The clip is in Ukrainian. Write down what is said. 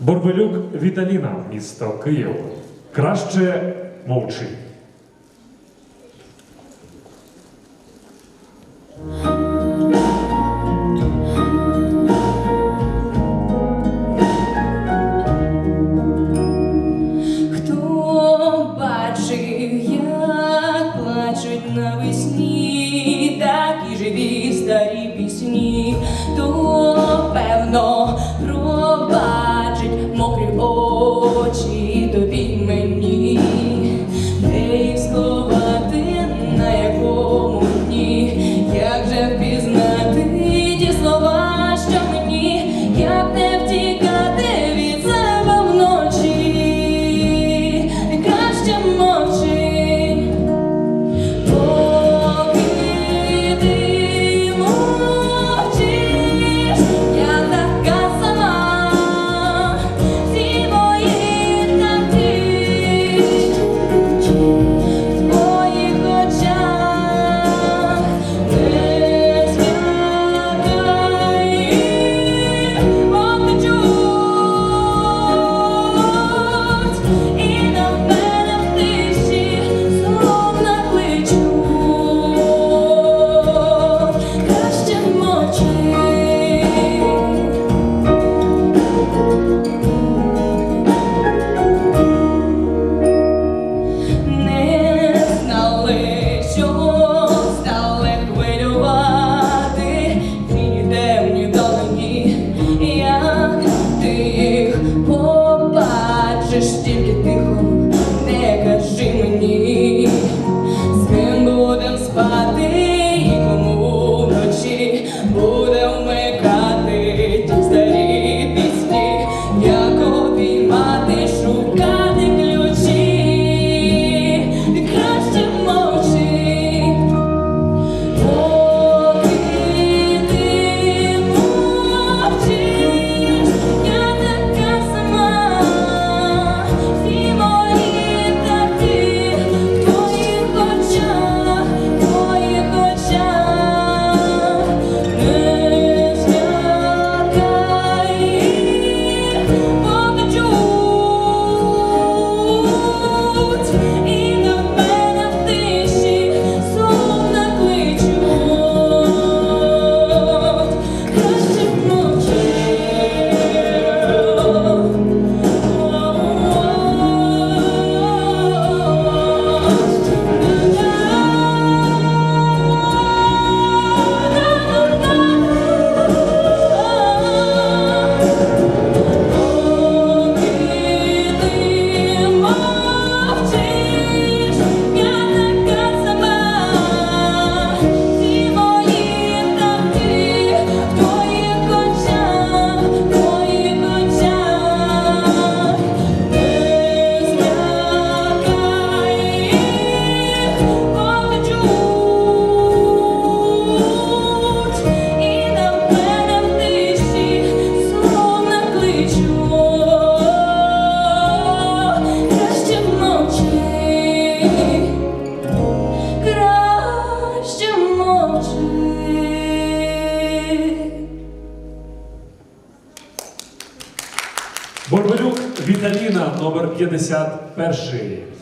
Борбелюк Віталіна, місто Київ. Краще мовчи. тільки тихо, не кажи мені. Борбелюк Віталіна номер 51